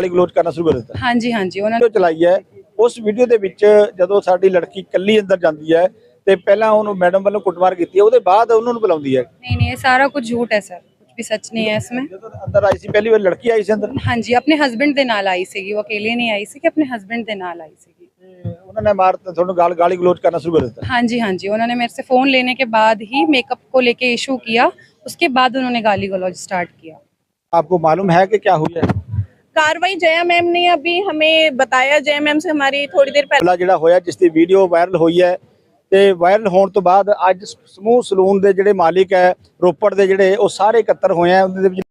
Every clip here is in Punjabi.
ਵਾਲੀ ਗਲੋਚ ਕਰਨਾ ਸ਼ੁਰੂ ਕਰ ਦਿੱਤਾ। ਹਾਂਜੀ ਹਾਂਜੀ ਉਹਨਾਂ ਨੇ ਚਲਾਈ ਹੈ ਉਸ ਵੀਡੀਓ ਦੇ ਵਿੱਚ ਜਦੋਂ ਸਾਡੀ ਲੜਕੀ ਇਕੱਲੀ ਅੰਦਰ ਜਾਂਦੀ ਹੈ ਤੇ ਪਹਿਲਾਂ ਉਹਨੂੰ ਮੈਡਮ ਵੱਲੋਂ ਕੁੱਟਮਾਰ ਕੀਤੀ ਹੈ ਉਹਦੇ ਬਾਅਦ ਉਹਨਾਂ ਨੂੰ ਬੁਲਾਉਂਦੀ ਹੈ। ਨਹੀਂ ਨਹੀਂ ਇਹ ਸਾਰਾ ਕੁਝ ਝੂਠ ਹੈ ਸਰ। ਕੁਝ ਵੀ ਸੱਚ ਨਹੀਂ ਹੈ ਇਸਮੇ ਜਦੋਂ ਅੰਦਰ ਆਈ ਸੀ ਪਹਿਲੀ ਵਾਰ ਲੜਕੀ ਆਈ ਸੀ ਅੰਦਰ? ਹਾਂਜੀ ਆਪਣੇ ਹਸਬੰਡ ਦੇ ਨਾਲ ਆਈ ਸੀਗੀ। ਉਹ ਅਕੇਲੇ ਨਹੀਂ ਆਈ ਸੀ ਕਿ ਆਪਣੇ ਹਸਬੰਡ ਦੇ ਨਾਲ ਆਈ ਸੀਗੀ। ਉਹਨਾਂ ਨੇ ਮਾਰ ਤੁਹਾਨੂੰ ਗਾਲ ਗਾਲੀ ਗਲੋਚ ਕਰਨਾ ਸ਼ੁਰੂ ਕਰ ਦਿੱਤਾ। ਹਾਂਜੀ ਹਾਂਜੀ ਉਹਨਾਂ ਨੇ ਮੇਰੇ ਸੇ ਫੋਨ ਲੈਣੇ ਕੇ ਬਾਅਦ ਹੀ ਮੇਕਅਪ ਕੋ ਲੈ ਕੇ ਇਸ਼ੂ किया उसके बाद उन्होंने गाली गलौज स्टार्ट किया आपको मालूम है कि क्या हुआ है कार्रवाई जया मैम ने अभी हमें बताया जया मैम से हमारी थोड़ी देर पहले ਮਾਮਲਾ ਜਿਹੜਾ ਹੋਇਆ ਜਿਸ ਦੀ ਵੀਡੀਓ ਵਾਇਰਲ ਹੋਈ ਹੈ ਤੇ ਵਾਇਰਲ ਹੋਣ ਤੋਂ ਬਾਅਦ ਅੱਜ ਸਮੂਹ ਸਲੂਨ ਦੇ ਜਿਹੜੇ ਮਾਲਿਕ ਹੈ ਰੋਪੜ ਦੇ ਜਿਹੜੇ ਉਹ ਸਾਰੇ ਇਕੱਤਰ ਹੋਏ ਆ ਉਹਦੇ ਵਿੱਚ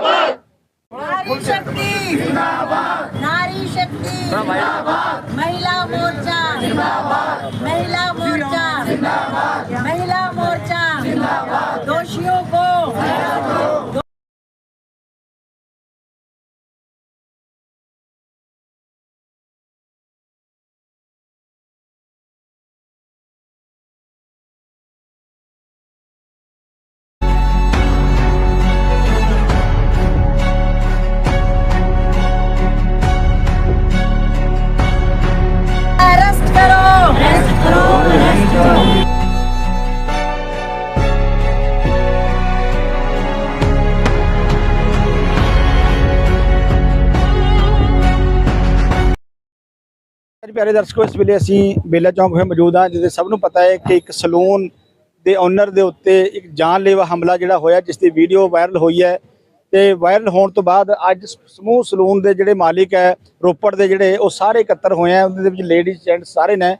नारी शक्ति जिंदाबाद नारी शक्ति जिंदाबाद महिला मोर्चा जिंदाबाद महिला मोर्चा जिंदाबाद महिला मोर्चा जिंदाबाद ਅੱਜ ਪਿਆਰੇ ਦਰਸ਼ਕੋ, ਇਸ ਵੇਲੇ ਅਸੀਂ ਬੇਲਾ ਚੌਂਕ ਵਿਖੇ ਮੌਜੂਦ ਹਾਂ, ਜਿੱਥੇ ਸਭ ਨੂੰ ਪਤਾ ਹੈ ਕਿ ਇੱਕ ਸਲੂਨ ਦੇ ਓਨਰ ਦੇ ਉੱਤੇ ਇੱਕ ਜਾਨਲੇਵਾ ਹਮਲਾ ਜਿਹੜਾ ਹੋਇਆ, ਜਿਸ ਦੀ ਵੀਡੀਓ ਵਾਇਰਲ ਹੋਈ ਹੈ। ਤੇ ਵਾਇਰਲ ਹੋਣ ਤੋਂ ਬਾਅਦ ਅੱਜ ਸਮੂਹ ਸਲੂਨ ਦੇ ਜਿਹੜੇ ਮਾਲਿਕ ਹੈ, ਰੋਪੜ ਦੇ ਜਿਹੜੇ, ਉਹ ਸਾਰੇ ਇਕੱਤਰ ਹੋਏ ਆ ਉਹਦੇ ਵਿੱਚ ਲੇਡੀਜ਼ ਜੈਂਟ ਸਾਰੇ ਨੇ,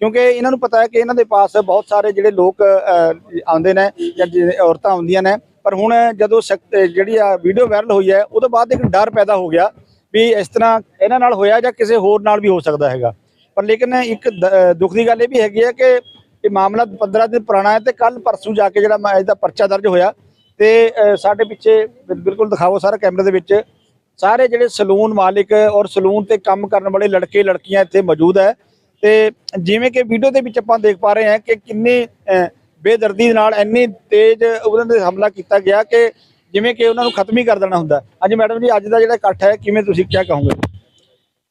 ਕਿਉਂਕਿ ਇਹਨਾਂ ਨੂੰ ਪਤਾ ਹੈ ਕਿ ਇਹਨਾਂ ਦੇ ਪਾਸ ਬਹੁਤ ਸਾਰੇ ਜਿਹੜੇ ਲੋਕ ਆਉਂਦੇ ਨੇ ਜਾਂ ਜਿਹੜੇ ਔਰਤਾਂ ਆਉਂਦੀਆਂ ਨੇ। ਪਰ ਹੁਣ ਜਦੋਂ ਸਖਤ ਜਿਹੜੀ ਆ ਵੀਡੀਓ ਵਾਇਰਲ ਹੋਈ ਹੈ, ਉਹਦੇ ਬਾਅਦ ਇੱਕ ਡਰ ਪੈਦਾ ਹੋ ਗਿਆ ਵੀ ਇਸ ਤਰ੍ਹਾਂ ਇਹਨਾਂ ਨਾਲ ਹੋਇਆ ਜਾਂ ਕਿਸੇ ਹੋਰ ਨਾਲ ਵੀ ਹੋ ਸਕਦਾ ਹੈਗਾ। ਪਰ ਲੇਕਿਨ ਇੱਕ ਦ- ਦੁੱਖ ਦੀ ਗੱਲ ਇਹ ਵੀ ਹੈਗੀ ਹੈ ਕਿ ਇਹ ਮਾਮਲਾ 15 ਦਿਨ ਪੁਰਾਣਾ ਹੈ ਤੇ ਕੱਲ ਪਰਸੋਂ ਜਾ ਕੇ ਜਿਹੜਾ ਮ- ਇਹਦਾ ਪਰਚਾ ਦਰਜ ਹੋਇਆ ਤੇ ਸਾਡੇ ਪਿੱਛੇ ਬਿਲਕੁਲ ਦਿਖਾਓ ਸਾਰਾ ਕੈਮਰੇ ਦੇ ਵਿੱਚ। ਸਾਰੇ ਜਿਹੜੇ ਸਲੂਨ ਮਾਲਿਕ ਔਰ ਸਲੂਨ ਤੇ ਕੰਮ ਕਰਨ ਵਾਲੇ ਲੜਕੇ, ਲੜਕੀਆਂ ਇੱਥੇ ਮੌਜੂਦ ਹੈ ਤੇ ਜਿਵੇਂ ਕਿ ਵੀਡੀਓ ਦੇ ਵਿੱਚ ਆਪਾਂ ਦੇਖ ਪਾ ਰਹੇ ਹਾਂ ਕਿ ਕਿੰਨੇ ਬੇਦਰਦੀ ਨਾਲ ਇੰਨੀ ਤੇਜ਼ ਉਹਨਾਂ ਦੇ ਹਮਲਾ ਕੀਤਾ ਗਿਆ ਕਿ ਜਿਵੇਂ ਕਿ ਉਹਨਾਂ ਨੂੰ ਖਤਮ ਹੀ ਕਰ ਦੇਣਾ ਹੁੰਦਾ ਅੱਜ ਮੈਡਮ ਜੀ ਅੱਜ ਦਾ ਜਿਹੜਾ ਇਕੱਠ ਹੈ ਕਿਵੇਂ ਤੁਸੀਂ ਕੀ ਕਹੋਗੇ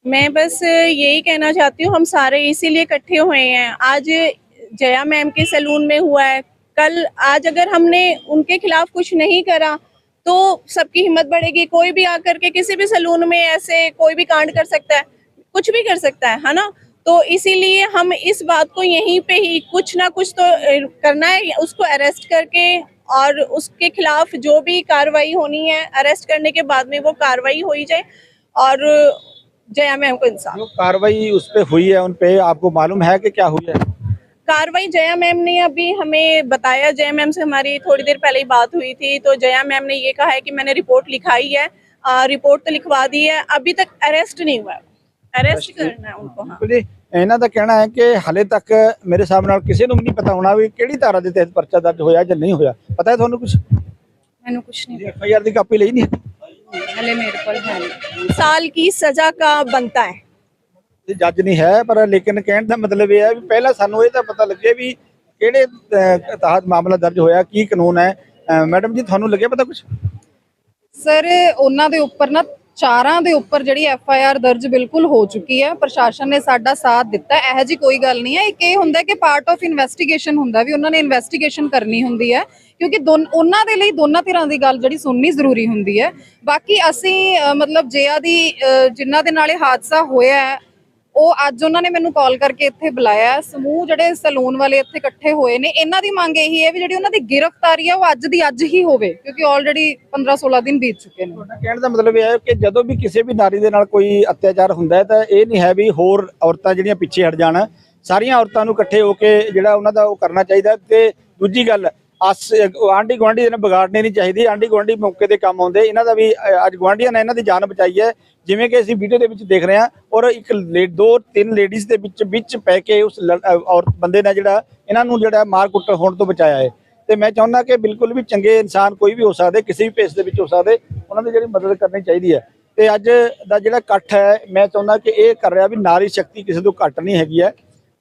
मैं बस यही कहना चाहती हूँ हम सारे इसीलिए इकट्ठे हुए हैं आज जया मैम के सैलून में हुआ है कल आज अगर हमने उनके खिलाफ कुछ नहीं करा तो सबकी हिम्मत बढ़ेगी कोई भी आकर के किसी भी सैलून में ऐसे कोई भी कांड कर सकता है कुछ भी कर सकता है है ना तो इसीलिए हम इस बात को यहीं पे ही कुछ ना कुछ तो अ, करना है उसको अरेस्ट करके और उसके खिलाफ जो भी कार्रवाई होनी है अरेस्ट करने के बाद में वो कार्रवाई हो ही जाए और जया मैम को इंसान कार्रवाई उस पर हुई है उन पे आपको मालूम है कि क्या हुई है? कार्रवाई जया मैम ने अभी हमें बताया जया मैम से हमारी थोड़ी देर पहले ही बात हुई थी तो जया मैम ने ये कहा है कि मैंने रिपोर्ट लिखाई है आ, रिपोर्ट तो लिखवा दी है अभी तक अरेस्ट नहीं हुआ अरेस्ट करना है उनको हाँ। ਇਹਨਾਂ ਦਾ ਕਹਿਣਾ ਹੈ ਕਿ ਹਲੇ ਤੱਕ ਮੇਰੇ ਹਿਸਾਬ ਨਾਲ ਕਿਸੇ ਨੂੰ ਵੀ ਨਹੀਂ ਪਤਾ ਹੋਣਾ ਵੀ ਕਿਹੜੀ ਧਾਰਾ ਦੇ ਤਹਿਤ ਪਰਚਾ ਦਰਜ ਹੋਇਆ ਜਾਂ ਨਹੀਂ ਹੋਇਆ ਪਤਾ ਹੈ ਤੁਹਾਨੂੰ ਕੁਝ ਮੈਨੂੰ ਕੁਝ ਨਹੀਂ F I R the copy ਲਈ ਨਹੀਂ हले मेरे को है नहीं। साल की सजा का बनता है ਇਹ ਜੱਜ ਨਹੀਂ ਹੈ ਪਰ ਲੇਕਿਨ ਕਹਿਣ ਦਾ ਮਤਲਬ ਇਹ ਹੈ ਵੀ ਪਹਿਲਾਂ ਸਾਨੂੰ ਇਹ ਤਾਂ ਪਤਾ ਲੱਗੇ ਵੀ ਕਿਹੜੇ ਅਹ, ਤਹਿਤ ਮਾਮਲਾ ਦਰਜ ਹੋਇਆ ਕੀ ਕਾਨੂੰਨ ਹੈ ਅਹ, ਮੈਡਮ ਜੀ ਤੁਹਾਨੂੰ ਲੱਗਿਆ ਪਤਾ ਕੁਝ ਸਰ ਉਹਨਾਂ ਦੇ ਉੱਪਰ ਨਾ ਚਾਰਾਂ ਦੇ ਉੱਪਰ ਜਿਹੜੀ ਐਫ ਆਈ ਆਰ ਦਰਜ ਬਿਲਕੁਲ ਹੋ ਚੁੱਕੀ ਹੈ। ਪ੍ਰਸ਼ਾਸਨ ਨੇ ਸਾਡਾ ਸਾਥ ਦਿੱਤਾ। ਇਹੋ ਜੀ ਕੋਈ ਗੱਲ ਨਹੀਂ ਹੈ। ਇੱਕ ਇਹ ਹੁੰਦਾ ਕਿ ਪਾਰਟ ਆਫ ਇਨਵੈਸਟੀਗੇਸ਼ਨ ਹੁੰਦਾ ਵੀ ਉਹਨਾਂ ਨੇ ਇਨਵੈਸਟੀਗੇਸ਼ਨ ਕਰਨੀ ਹੁੰਦੀ ਹੈ। ਕਿਉਂਕਿ ਦੋਨ- ਉਹਨਾਂ ਦੇ ਲਈ ਦੋਨਾਂ ਧਿਰਾਂ ਦੀ ਗੱਲ ਜਿਹੜੀ ਸੁਣਨੀ ਜ਼ਰੂਰੀ ਹੁੰਦੀ ਹੈ। ਬਾਕੀ ਅਸੀਂ ਮਤਲਬ ਜਿਆ ਦੀ ਅ, ਜਿਨ੍ਹਾਂ ਦੇ ਨਾਲ ਇਹ ਹਾਦਸਾ ਹੋਇਆ ਹੈ ਉਹ ਅੱਜ ਉਹਨਾਂ ਨੇ ਮੈਨੂੰ ਕਾਲ ਕਰਕੇ ਇੱਥੇ ਬੁਲਾਇਆ। ਸਮੂਹ ਜਿਹੜੇ ਸੈਲੂਨ ਵਾਲੇ ਇੱਥੇ ਇਕੱਠੇ ਹੋਏ ਨੇ, ਇਹਨਾਂ ਦੀ ਮੰਗ ਇਹੀ ਹੈ ਵੀ ਜਿਹੜੀ ਉਹਨਾਂ ਦੀ ਗ੍ਰਿਫਤਾਰੀ ਹੈ ਉਹ ਅੱਜ ਦੀ ਅੱਜ ਹੀ ਹੋਵੇ, ਕਿਉਂਕਿ ਆਲਰੇਡੀ 15 16 ਦਿਨ ਬੀਤ ਚੁੱਕੇ ਨੇ। ਤੁਹਾਡਾ ਕਹਿਣ ਦਾ ਮਤਲਬ ਇਹ ਹੈ ਕਿ ਜਦੋਂ ਵੀ ਕਿਸੇ ਵੀ ਨਾਰੀ ਦੇ ਨਾਲ ਕੋਈ ਅਤਿਆਚਾਰ ਹੁੰਦਾ ਹੈ, ਤਾਂ ਇਹ ਨਹੀਂ ਹੈ ਵੀ ਹੋਰ ਔਰਤਾਂ ਜਿਹੜੀਆਂ ਪਿੱਛੇ ਹਟ ਜਾਣ। ਸਾਰੀਆਂ ਔਰਤਾਂ ਨੂੰ ਇਕੱਠੇ ਹੋ ਕੇ ਜਿਹੜਾ ਉਹਨਾਂ ਦਾ ਉਹ ਕਰਨਾ ਚਾਹੀਦਾ ਤੇ ਦੂਜੀ ਗੱਲ ਅਸ ਆਂਢੀ ਗੁਆਂਢੀ ਇਹਨਾਂ ਵਿਗਾੜਨੇ ਨਹੀਂ ਚਾਹੀਦੀ। ਆਂਢੀ ਗੁਆਂਢੀ ਮੌਕੇ ਤੇ ਕੰਮ ਆਉਂਦੇ। ਇਹਨਾਂ ਦਾ ਵੀ ਅੱਜ ਗੁਆਂਢੀਆਂ ਨੇ ਇਹਨਾਂ ਦੀ ਜਾਨ ਬਚਾਈ ਹੈ। ਜਿਵੇਂ ਕਿ ਅਸੀਂ ਵੀਡੀਓ ਦੇ ਵਿੱਚ ਦੇਖ ਰਹੇ ਹਾਂ, ਔਰ ਇੱਕ ਲੇ- ਦੋ, ਤਿੰਨ ਲੇਡੀਜ਼ ਦੇ ਵਿੱਚ ਵਿੱਚ ਪੈ ਕੇ ਉਸ ਲੜ- ਔਰਤ ਬੰਦੇ ਨੇ ਜਿਹੜਾ, ਇਹਨਾਂ ਨੂੰ ਜਿਹੜਾ ਮਾਰ ਕੁੱਟ ਹੋਣ ਤੋਂ ਬਚਾਇਆ ਹੈ। ਤੇ ਮੈਂ ਚਾਹੁੰਦਾ ਕਿ ਬਿਲਕੁਲ ਵੀ ਚੰਗੇ ਇਨਸਾਨ ਕੋਈ ਵੀ ਹੋ ਸਕਦੇ, ਕਿਸੇ ਵੀ ਪੇਸ਼ ਦੇ ਵਿੱਚ ਹੋ ਸਕਦੇ, ਉਹਨਾਂ ਦੀ ਜਿਹੜੀ ਮਦਦ ਕਰਨੀ ਚਾਹੀਦੀ ਹੈ। ਤੇ ਅੱਜ ਦਾ ਜਿਹੜਾ ਇਕੱਠ ਹੈ, ਮੈਂ ਚਾਹੁੰਦਾ ਕਿ ਇਹ ਕਰ ਰਿਹਾ ਵੀ ਨਾਰੀ ਸ਼ਕਤੀ ਕਿਸੇ ਤੋਂ ਘੱਟ ਨਹੀਂ ਹੈਗੀ ਹੈ।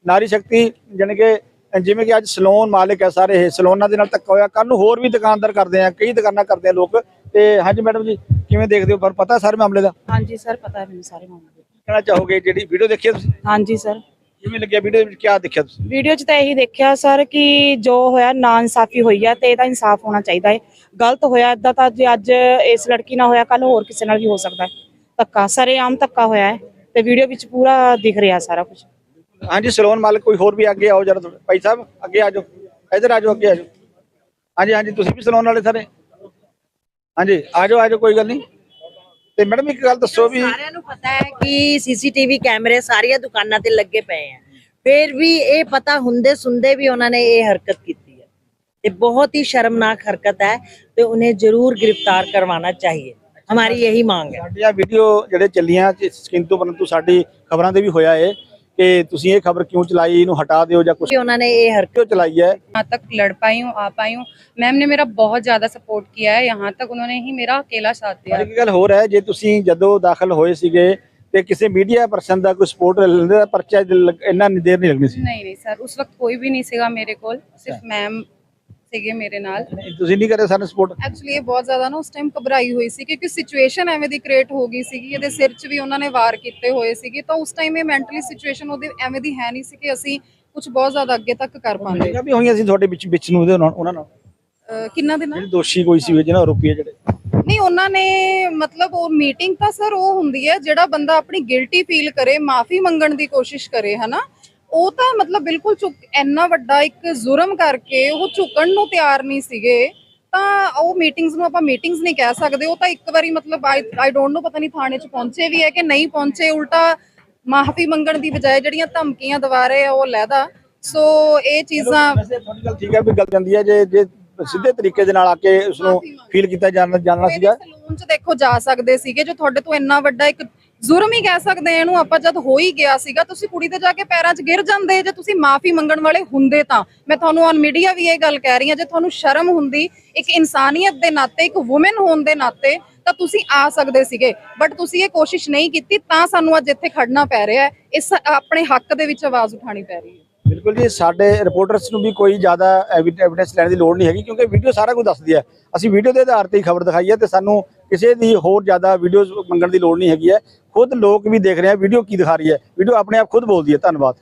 ਨਾਰੀ ਸ਼ਕਤੀ, ਜਾਣੀ ਕਿ ਜਿਵੇਂ ਕਿ ਅੱਜ ਸਲੂਨ ਮਾਲਕ ਹੈ ਸਾਰੇ ਇਹ ਸਲੂਨਾਂ ਦੇ ਨਾਲ ਧੱਕਾ ਹੋਇਆ। ਕੱਲ ਨੂੰ ਹੋਰ ਵੀ ਦੁਕਾਨਦਾਰ ਕਰਦੇ ਆ ਕਈ ਦੁਕਾਨਾਂ ਕਰਦੇ ਆ ਲੋਕ। ਤੇ ਹਾਂਜੀ ਮੈਡਮ ਜੀ ਕਿਵੇਂ ਦੇਖਦੇ ਹੋ? ਪਰ ਪਤਾ ਸਾਰੇ ਮਾਮਲੇ ਦਾ? ਹਾਂਜੀ ਸਰ ਪਤਾ ਹੈ ਮੈਨੂੰ ਸਾਰੇ ਮਾਮਲੇ ਕਹਿਣਾ ਚਾਹੋਗੇ ਜਿਹੜੀ ਵੀਡੀਓ ਦੇਖੀ ਹੈ ਤੁਸੀਂ? ਹਾਂਜੀ ਸਰ। ਕਿਵੇਂ ਲੱਗਿਆ ਵੀਡੀਓ? ਦੇ ਵਿੱਚ ਕੀ ਦੇਖਿਆ ਤੁਸੀਂ? ਵੀਡੀਓ 'ਚ ਤਾਂ ਇਹੀ ਦੇਖਿਆ ਸਰ ਕਿ ਜੋ ਹੋਇਆ ਨਾ ਇਨਸਾਫੀ ਹੋਈ ਹੈ ਤੇ ਇਹਦਾ ਇਨਸਾਫ ਹੋਣਾ ਚਾਹੀਦਾ ਹੈ। ਗਲਤ ਹੋਇਆ ਇਦਾਂ ਤਾਂ ਜੇ ਅੱਜ ਇਸ ਲੜਕੀ ਨਾਲ ਹੋਇਆ ਕੱਲ ਹੋਰ ਕਿਸੇ ਨਾਲ ਵੀ ਹੋ ਸਕਦਾ ਹੈ। ਧੱਕਾ ਸਰੇਆਮ ਧੱਕਾ ਹੋਇਆ ਹੈ ਤੇ ਵੀਡੀਓ ਵਿੱਚ ਪੂਰਾ ਦਿਖ ਰਿਹਾ ਸਾਰਾ ਕੁਝ ਹਾਂਜੀ ਸਲੋਨ ਮਾਲਕ ਕੋਈ ਹੋਰ ਵੀ ਅੱਗੇ ਆਓ ਜਰਾ ਭਾਈ ਸਾਹਿਬ ਅੱਗੇ ਆ ਇਧਰ ਆ ਅੱਗੇ ਆ ਹਾਂਜੀ ਹਾਂਜੀ ਤੁਸੀਂ ਵੀ ਸਲੋਨ ਵਾਲੇ ਸਾਰੇ? ਹਾਂਜੀ ਆ ਜਾਓ ਕੋਈ ਗੱਲ ਨਹੀਂ। ਤੇ ਮੈਡਮ ਇੱਕ ਗੱਲ ਦੱਸੋ ਵੀ ਸਾਰਿਆਂ ਨੂੰ ਪਤਾ ਹੈ ਕਿ ਸੀਸੀਟੀਵੀ ਕੈਮਰੇ ਸਾਰੀਆਂ ਦੁਕਾਨਾਂ ਤੇ ਲੱਗੇ ਪਏ ਆ। ਫਿਰ ਵੀ ਇਹ ਪਤਾ ਹੁੰਦੇ ਸੁਣਦੇ ਵੀ ਉਹਨਾਂ ਨੇ ਇਹ ਹਰਕਤ ਕੀਤੀ ਹੈ। ਤੇ ਬਹੁਤ ਹੀ ਸ਼ਰਮਨਾਕ ਹਰਕਤ ਹੈ ਤੇ ਉਹਨੇ ਜ਼ਰੂਰ ਗ੍ਰਿਫਤਾਰ ਕਰਵਾਉਣਾ ਚਾਹੀਏ। ਹਮਾਰੀ ਇਹੀ ਮੰਗ ਹੈ। ਸਾਡੀਆਂ ਵੀਡੀਓ ਜਿਹੜੇ ਚੱਲੀਆਂ ਸਕਿੰਤੂ ਪਰੰਤੂ ਸਾਡੀ ਖਬਰਾਂ ਦੇ ਵੀ ਹੋਇਆ ਏ ਕਿ ਤੁਸੀਂ ਇਹ ਖਬਰ ਕਿਉਂ ਚਲਾਈ ਇਹਨੂੰ ਹਟਾ ਦਿਓ ਜਾਂ ਕੁਝ कि उन्होंने ये हरकत ਕਿਉਂ ਚਲਾਈ ਹੈ यहाँ तक लड़ पाई हूँ आ पाई हूँ मैम ने मेरा बहुत ज़्यादा सपोर्ट किया है यहाँ तक उन्होंने ही मेरा अकेला साथ दिया ਪਰ ਇੱਕ ਗੱਲ ਹੋਰ ਹੈ ਜੇ ਤੁਸੀਂ ਜਦੋਂ ਦਾਖਲ ਹੋਏ ਸੀਗੇ ਤੇ ਕਿਸੇ ਮੀਡੀਆ ਪਰਸਨ ਦਾ ਕੋਈ ਸਪੋਰਟ ਲੈਂਦੇ ਤਾਂ ਪਰਚਾ ਲੱਗ- ਇੰਨਾ ਨਹੀਂ ਦੇਰ ਨਹੀਂ ਲੱਗਣੀ ਸੀ नहीं नहीं सर उस वक्त कोई भी नहीं सीगा मेरे को सिर्फ मैम ਸੀਗੇ ਮੇਰੇ ਨਾਲ। ਤੁਸੀਂ ਨਹੀਂ ਕਰੇ ਸਾਨੂੰ ਸਪੋਰਟ ਐਕਚੁਅਲੀ ਇਹ ਬਹੁਤ ਜ਼ਿਆਦਾ ਨਾ ਉਸ ਟਾਈਮ ਘਬਰਾਈ ਹੋਈ ਸੀ ਕਿਉਂਕਿ ਸਿਚੁਏਸ਼ਨ ਐਵੇਂ ਦੀ ਕ੍ਰੀਏਟ ਹੋ ਗਈ ਸੀਗੀ ਇਹਦੇ ਸਿਰ 'ਚ ਵੀ ਉਹਨਾਂ ਨੇ ਵਾਰ ਕੀਤੇ ਹੋਏ ਸੀਗੇ। ਤਾਂ ਉਸ ਟਾਈਮ ਇਹ ਮੈਂਟਲੀ ਸਿਚੁਏਸ਼ਨ ਉਹਦੀ ਐਵੇਂ ਦੀ ਹੈ ਨਹੀਂ ਸੀ ਕਿ ਅਸੀਂ ਕੁਝ ਬਹੁਤ ਜ਼ਿਆਦਾ ਅੱਗੇ ਤੱਕ ਕਰ ਪਾਉਂਦੇ ਵੀ ਹੋਈਆਂ ਸੀ ਤੁਹਾਡੇ ਵਿੱਚ ਵਿੱਚ ਨੂੰ ਉਹਦੇ ਨਾਲ ਉਹਨਾਂ ਨਾਲ? ਅਹ ਕਿੰਨਾ ਦੇ ਨਾਲ ਜਿਹੜੇ ਦੋਸ਼ੀ ਕੋਈ ਸੀ ਜਿਹਨਾਂ ਹੈ ਜਿਹੜੇ? ਨਹੀਂ ਉਹਨਾਂ ਨੇ ਮਤਲਬ ਉਹ ਮੀਟਿੰਗ ਤਾਂ ਸਰ ਉਹ ਹੁੰਦੀ ਹੈ ਜਿਹੜਾ ਬੰਦਾ ਆਪਣੀ ਗਿਲਟੀ ਫੀਲ ਕਰੇ ਮਾਫੀ ਮੰਗਣ ਦੀ ਕੋਸ਼ਿਸ਼ ਕਰੇ ਹਨਾ? ਉਹ ਤਾਂ ਮਤਲਬ ਬਿਲਕੁਲ ਝੁਕ ਇੰਨਾ ਵੱਡਾ ਇੱਕ ਜ਼ੁਰਮ ਕਰਕੇ ਉਹ ਝੁਕਣ ਨੂੰ ਤਿਆਰ ਨਹੀਂ ਸੀਗੇ। ਤਾਂ ਉਹ ਮੀਟਿੰਗਸ ਨੂੰ ਆਪਾਂ ਮੀਟਿੰਗਸ ਨਹੀਂ ਕਹਿ ਸਕਦੇ। ਉਹ ਤਾਂ ਇੱਕ ਵਾਰੀ ਮਤਲਬ ਆਈ ਡੋਨਟ ਨੋ ਪਤਾ ਨਹੀਂ ਥਾਣੇ 'ਚ ਪਹੁੰਚੇ ਵੀ ਹੈ ਕਿ ਨਹੀਂ ਪਹੁੰਚੇ। ਉਲਟਾ ਮਾਫੀ ਮੰਗਣ ਦੀ ਬਜਾਏ ਜਿਹੜੀਆਂ ਧਮਕੀਆਂ ਦਵਾ ਰਹੇ ਆ ਉਹ ਲੈਦਾ ਸੋ ਇਹ ਚੀਜ਼ਾਂ ਤੁਹਾਡੀ ਗੱਲ ਠੀਕ ਹੈ ਵੀ ਗੱਲ ਜਾਂਦੀ ਹੈ। ਜੇ ਜੇ ਸਿੱਧੇ ਤਰੀਕੇ ਦੇ ਨਾਲ ਆ ਕੇ ਉਸ ਨੂੰ ਫੀਲ ਕੀਤਾ ਜਾਣਾ ਜਾਣਨਾ ਸੀਗਾ। ਸਲੂਨ 'ਚ ਦੇਖੋ ਜਾ ਸਕਦੇ ਸੀਗੇ। ਜੋ ਤੁਹਾਡੇ ਤੋਂ ਇੰਨਾ ਵੱਡਾ ਇੱਕ ਜ਼ੁਰਮ ਹੀ ਕਹਿ ਸਕਦੇ ਆ ਇਹਨੂੰ, ਆਪਾਂ ਜਦ ਹੋ ਹੀ ਗਿਆ ਸੀਗਾ, ਤੁਸੀਂ ਕੁੜੀ ਤੇ ਜਾ ਕੇ ਪੈਰਾਂ 'ਚ ਗਿਰ ਜਾਂਦੇ, ਜੇ ਤੁਸੀਂ ਮਾਫੀ ਮੰਗਣ ਵਾਲੇ ਹੁੰਦੇ ਤਾਂ। ਮੈਂ ਤੁਹਾਨੂੰ ਔਨ ਮੀਡੀਆ ਵੀ ਇਹ ਗੱਲ ਕਹਿ ਰਹੀ ਹਾਂ, ਜੇ ਤੁਹਾਨੂੰ ਸ਼ਰਮ ਹੁੰਦੀ, ਇੱਕ ਇਨਸਾਨੀਅਤ ਦੇ ਨਾਤੇ, ਇੱਕ ਔਮਨ ਹੋਣ ਦੇ ਨਾਤੇ, ਤਾਂ ਤੁਸੀਂ ਆ ਸਕਦੇ ਸੀਗੇ। ਬਟ ਤੁਸੀਂ ਇਹ ਕੋਸ਼ਿਸ਼ ਨਹੀਂ ਕੀਤੀ, ਤਾਂ ਸਾਨੂੰ ਅੱਜ ਇੱਥੇ ਖੜਨਾ ਪੈ ਰਿਹਾ ਹੈ। ਇਸ ਆਪਣੇ ਹੱਕ ਦੇ ਵਿੱਚ ਆਵਾਜ਼ ਉਠਾਣੀ ਪੈ ਰਹੀ ਹੈ। ਬਿਲਕੁਲ ਜੀ, ਸਾਡੇ ਰਿਪੋਰਟਰਸ ਨੂੰ ਵੀ ਕੋਈ ਜ਼ਿਆਦਾ ਐਵੀਡੈਂਸ ਲੈਣ ਦੀ ਲੋੜ ਨਹੀਂ ਹੈਗੀ, ਕਿਉਂਕਿ ਵੀਡੀਓ ਸਾਰਾ ਕੁਝ ਦੱਸਦੀ ਹੈ। ਅਸੀਂ ਵੀਡੀਓ ਦੇ ਆਧਾਰ ਤੇ ਹੀ ਖਬਰ ਦਿਖਾਈ ਹੈ ਤੇ ਸਾਨੂੰ ਕਿਸੇ ਦੀ ਹੋਰ ਜ਼ਿਆਦਾ ਵੀਡੀਓਜ਼ ਮੰਗਣ ਦੀ ਲੋੜ ਨਹੀਂ ਹੈਗੀ ਹੈ। ਖੁਦ ਲੋਕ ਵੀ ਦੇਖ ਰਹੇ ਆ, ਵੀਡੀਓ ਕੀ ਦਿਖਾ ਰਹੀ ਹੈ? ਵੀਡੀਓ ਆਪਣੇ ਆਪ ਖੁਦ ਬੋਲਦੀ ਹੈ, ਧੰਨਵਾਦ।